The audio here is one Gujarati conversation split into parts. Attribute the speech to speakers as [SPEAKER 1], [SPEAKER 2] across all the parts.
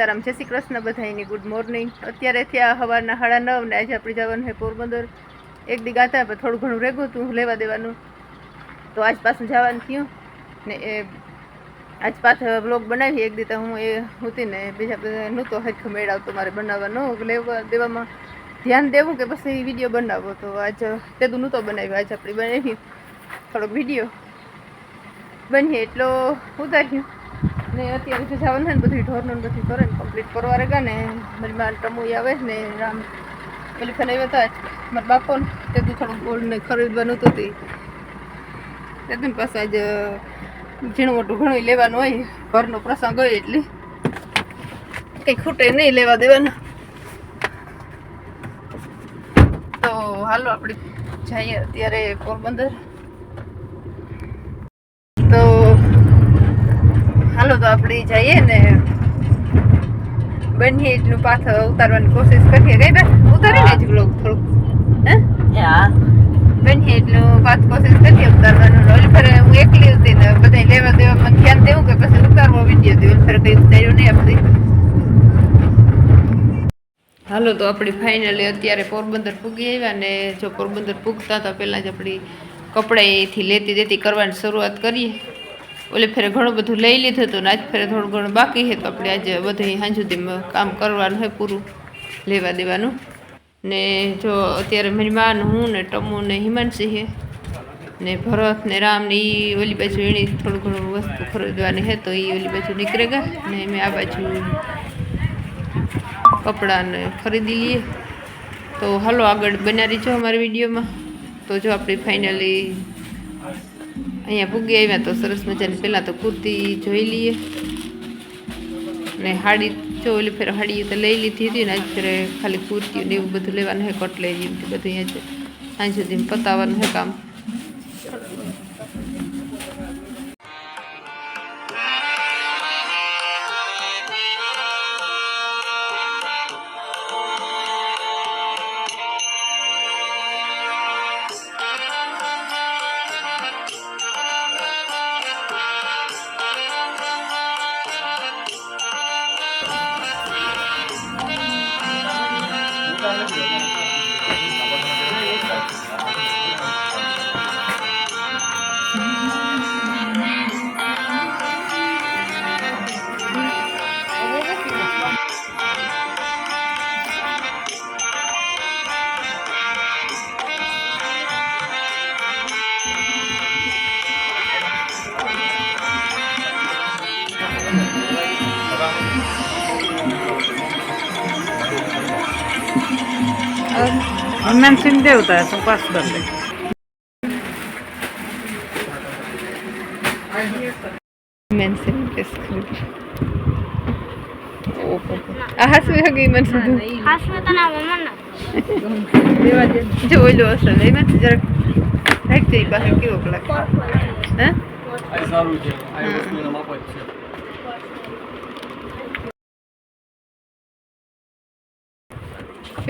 [SPEAKER 1] સીતારામ, જય શ્રી કૃષ્ણ બધાની ગુડ મોર્નિંગ અત્યારે થયા સવારના સાડા નવ ને આજે આપણે જવાનું છે પોરબંદર. એક દી ગાતા પણ થોડું ઘણું રેગું હતું લેવા દેવાનું. તો આજ પાછું જવાનું થયું. ને એ આજ પાછો બ્લોગ બનાવી, એક દી તો હું એ હતી ને બીજા બધા નહોતો હરખો મેળવતો મારે બનાવવાનો લેવા દેવામાં ધ્યાન દેવું કે પછી વીડિયો બનાવવો તો આજ તે તેદું નહોતો બનાવ્યો, આજે આપણે બનાવી થોડોક વીડિયો બનીએ એટલો ઉતાર્યું ને અત્યારે જવાનું છે ને બધું ઢોરનું બધું કરે ને કમ્પ્લીટ કરવા રેગા ને. મારી માં ટમુઈ આવે ને રામ. પેલી ફેન આવ્યો હતા મારા બાપો ને તે તો થોડુંક ગોલ્ડ ને ખરીદવાનું હતું તે. તે તો પાસે આજે ઝીણું મોટું ઘણું લેવાનું હોય. ઘરનો પ્રસંગ હોય એટલે. કંઈ ખૂટે નહીં લેવા દેવાના. તો હાલો આપણે જઈએ અત્યારે પોરબંદર. હાલો તો આપણે જઈએ ને બનીએ એટલું પાછળ ઉતારવાની કોશિશ કરીએ કઈ બે ઉતારી ને જ બ્લોગ થોડુંક હે
[SPEAKER 2] હા
[SPEAKER 1] બનીએ એટલું પાછ કોશિશ કરીએ ઉતારવાનું ઓલી ફરે હું એકલી હતી ને બધા લેવા દેવામાં ધ્યાન દેવું કે પછી ઉતારવો વિડીયો દે ઓલી ફરે કઈ ઉતાર્યો નહીં આપણી હાલો તો આપણી ફાઇનલી અત્યારે પોરબંદર પૂગી આવ્યા ને જો પોરબંદર પૂગતા હતા પહેલાં જ આપણી કપડાં અહીંથી લેતી દેતી કરવાની શરૂઆત કરીએ ઓલે ફેરે ઘણું બધું લઈ લીધું હતું ને આજ ફેરે થોડું ઘણું બાકી છે આપણે આજે બધું સાંજ સુધી કામ કરવાનું છે પૂરું લેવા દેવાનું. ને જો અત્યારે મારી માં હું ને ટમુ ને હિમાંશી છે ને ભરત ને રામ ને એ ઓલી બાજુ એણી થોડું ઘણું વસ્તુ ખરીદવાની છે તો એ ઓલી બાજુ નીકળે ગયા ને મેં આ બાજુ કપડાને ખરીદી લઈએ. તો હાલો આગળ બનાવી જો અમારી વિડીયોમાં. તો જો આપણે ફાઇનલી અહીંયા ભૂગી આવ્યા તો સરસ મજાની પહેલાં તો કુર્તી જોઈ લઈએ. ને હાડી જો ઓલી ફેર હાડી તો લઈ લીધી હતી ને આજ ફેરે ખાલી કુર્તી ને એવું બધું લેવાનું છે કટલે બધું અહીંયા સાંજ સુધી પતાવવાનું છે કામ. ને એમાં જરાક રાખ જઈ પાસે કેવો લાગે હે
[SPEAKER 3] આ સારું છે આ વસ્તુના માપ જ છે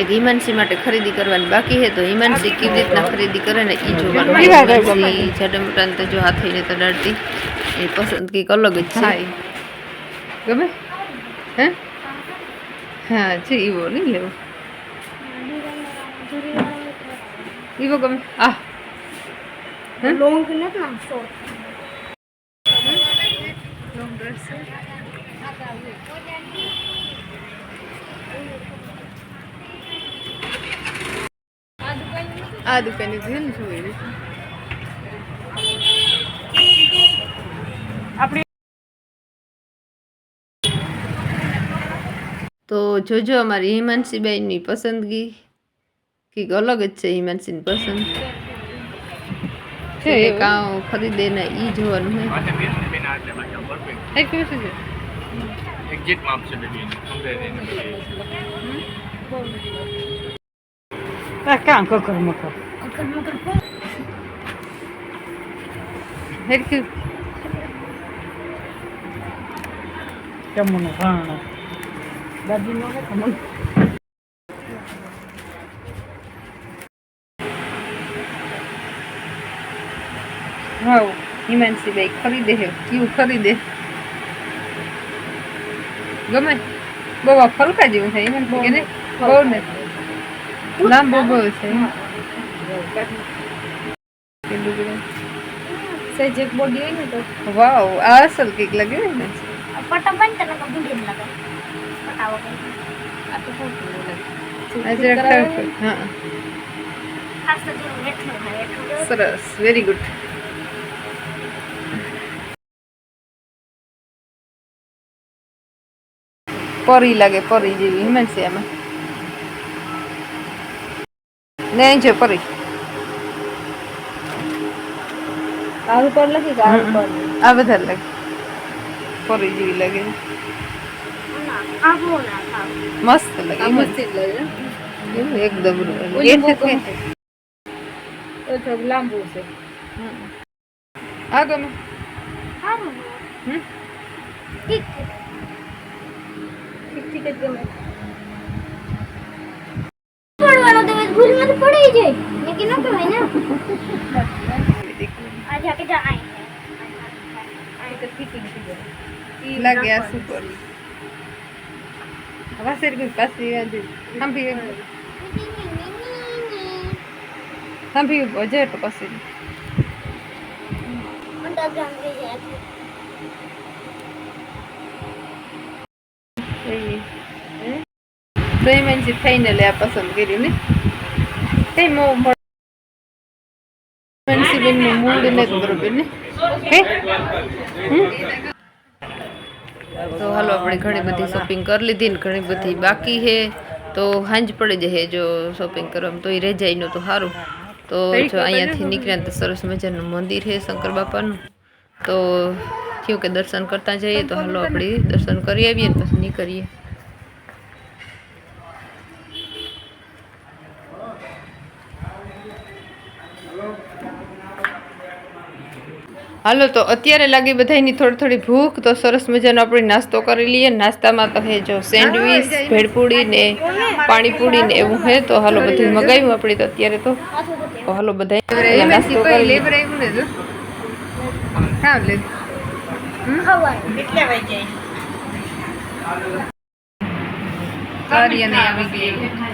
[SPEAKER 1] એક હિમાંશી માટે ખરીદી કરવાની બાકી છે. તો હિમાંશી કેવી રીતના ખરીદી કરે ને એ જોવાનું.
[SPEAKER 4] કેવા
[SPEAKER 1] હિમાંશી જાડા મોટા તો જો હાથ થઈને તો ડરતી. એ પસંદ કંઈક અલગ જ છે ગમે? હે? હા છે એવો નહીં લેવો. એવો ગમે? આ
[SPEAKER 4] લોંગ નથી લોંગ શોર્ટ
[SPEAKER 1] આ દુકાને છે ને જોઈ રહી તો જોજો અમારી હિમાંશીબાઈની પસંદગી. કંઈક અલગ જ છે હિમાંશીની પસંદ. છે કાં ખરીદે ને જોવાનું. એ કેવું છે.
[SPEAKER 3] Exact માપ છે બેબી એનું. Compare એને બધી.
[SPEAKER 2] આ કાં કકર મકર
[SPEAKER 4] અકર મકર
[SPEAKER 1] હેરખ્યું
[SPEAKER 2] જમુનો ભાણો દાદીનો ને કમલ
[SPEAKER 1] હા હિમાંશી ભાઈ ખરીદે હે કયું ખરીદે ગમે આ ફરકા જેવું થાય હિમાંશી કે નહીં બહુ ને લાંબો બહુ છે પેલું બધું.
[SPEAKER 4] સહેજ એક બોડી હોય ને તો
[SPEAKER 1] વાવ આ અસલ કેક લાગે ને હિમાંશી.
[SPEAKER 4] પટા બન તને કબૂલ કેમ લાગે પટાવો આ તો ખોટું લાગે
[SPEAKER 1] આ જરાક ખરેખર. હા
[SPEAKER 4] ખાસ તો જો હેઠું હોય હેઠું
[SPEAKER 1] સરસ વેરી ગુડ પરી લાગે પરી જેવી હિમાંશી આમાં નહીં જો પરી
[SPEAKER 4] આવું પર લખી કે આવું પર
[SPEAKER 1] આ વધારે લાગે પરી જેવી લાગે
[SPEAKER 4] આવું ના આવું
[SPEAKER 1] મસ્ત લાગે
[SPEAKER 4] મસ્ત જ લાગે
[SPEAKER 1] એવું એકદમ
[SPEAKER 4] ઓલી બહુ
[SPEAKER 1] એટલે
[SPEAKER 4] ગમે. તો થોડું લાંબુ છે
[SPEAKER 1] આ ગમે
[SPEAKER 4] સારું
[SPEAKER 1] હમ?
[SPEAKER 4] ઠીક ઠીક ઠીક જ ગમે ભૂલમાં તો પડી જાય ને કે ન કહેવાય ને આજે આકે જા આઈ આઈ તો ફિટિંગ થઈ જાય
[SPEAKER 1] લાગે આ સુપર વાસેર કોઈ પાછી આજે સાંભી સાંભી બજે તો પછી
[SPEAKER 4] અંડરગ્રાઉન્ડ થઈ જાય
[SPEAKER 1] પ્રેમનજી ફાઇનલી આ પસંદ કર્યું ને કઈ મો મનસી બેનનું મૂડ ને બરોબર ને હે? તો હાલો આપણે ઘણી બધી શોપિંગ કરી લીધી ને ઘણી બધી બાકી છે તો હાંજ પડી જશે જો શોપિંગ કરવામાં તો એ રહી જાય નો તો સારું તો જો અહીંયાથી નીકળ્યા તો સરસ મજાનું મંદિર છે શંકર બાપાનું તો થયું કે દર્શન કરતા જઈએ તો હાલો આપણે દર્શન કરી આવીએ ને પછી નીકળીએ હાલો તો અત્યારે લાગી બધાની થોડી થોડી ભૂખ તો સરસ મજાનો આપણે નાસ્તો કરી લઈએ. નાસ્તામાં તો હે જો સેન્ડવીચ ભેળપૂડી ને પાણીપુરી ને એવું હે તો હાલો બધું મગાવ્યું આપણે તો અત્યારે તો. તો હાલો બધા નાસ્તો કરી લઈએ. સારી અને આવી ગઈ.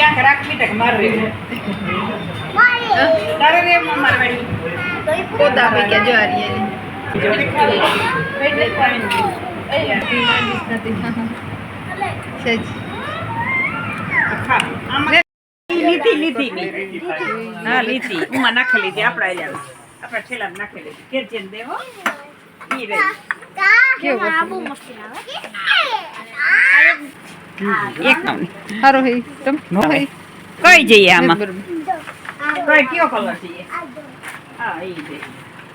[SPEAKER 1] ઝઘડારું જો પોતા પૈકી જો આ રહ્યા છે જ.
[SPEAKER 2] લીધી લીધી હા લીધી ઉમાં નાખી લીધી આપણા જ આવે. આપણા ઠેલામાં નાખી લીધી ઘેર જઈને દેવો ઈ રહી.
[SPEAKER 1] કેવું
[SPEAKER 4] આ બહુ મસ્તી આવે
[SPEAKER 2] એક નંબર.
[SPEAKER 1] સારો હે તમ. હે.
[SPEAKER 2] કઈ જઈએ આમાં?
[SPEAKER 1] બરોબર.
[SPEAKER 2] કઈ કયો કલર જઈએ હા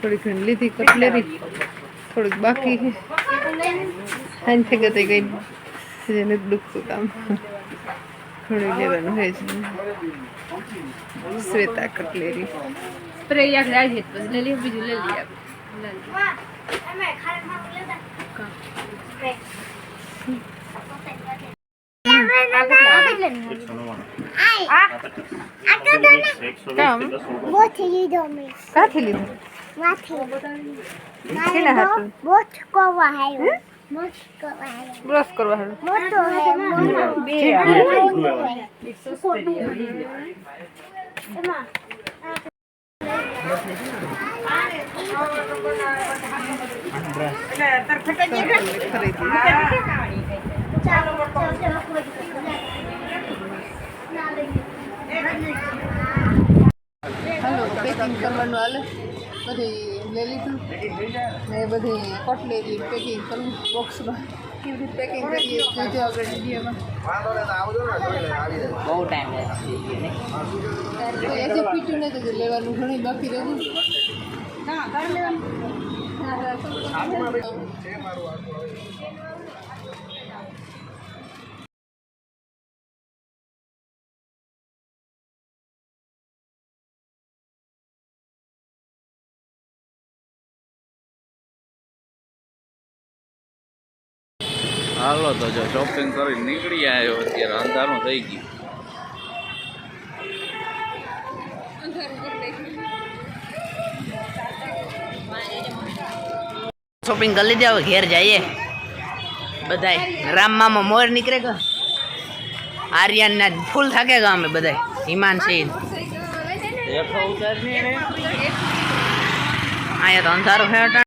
[SPEAKER 1] થોડીક ઘણી લીધી કટલેરી. થોડીક બાકી છે. હાન થઈ ગઈ ગઈ જેને દુખતું કામ. થોડી લેવાનું હોય છે. શ્વેતા કટલેરી. સ્પ્રે યાદ રાખજે પછી લઈ લે બીજું લઈ લઈએ
[SPEAKER 4] એમે
[SPEAKER 1] કાથી લીધું
[SPEAKER 4] માથી
[SPEAKER 1] શેના હાટું?
[SPEAKER 4] બોથ કોવા આવ્યો બોથ કોવા આવ્યો
[SPEAKER 1] બ્રશ કરવા હારું
[SPEAKER 4] મોટો હે મોટો
[SPEAKER 2] બે
[SPEAKER 4] મોટો હે એમાં
[SPEAKER 2] એટલે તાર ખટાઈ ગઈ
[SPEAKER 1] ખરીદી
[SPEAKER 4] ચાલો ચાલો ચાલો ના લઈ
[SPEAKER 5] હાલો પેકિંગ કરવાનું હાલે બધી લઈ લીધું ને બધી કટલેરી પેકિંગ કરવું બોક્સમાં કેવી રીતે પેકિંગ કરીએ જોજો આગળ વિડીયોમાં
[SPEAKER 6] બહુ ટાઈમ લાગશે
[SPEAKER 5] કોઈ હજી પીટું નથી તો લેવાનું ઘણી બાકી રહેવું
[SPEAKER 7] ના ઘર લેવાનું
[SPEAKER 8] હાલો તો જો શોપિંગ કરી નીકળી આવ્યો અત્યારે અંધારું થઈ ગયું.
[SPEAKER 9] શોપિંગ કરી લીધી હવે ઘેર જઈએ. બધાય રામ મામા મોર નીકળે કે? આર્યન ના ફૂલ થાકે ગા અમે બધાય? હિમાંશી. અહીંયા તો અંધારું અટાણે.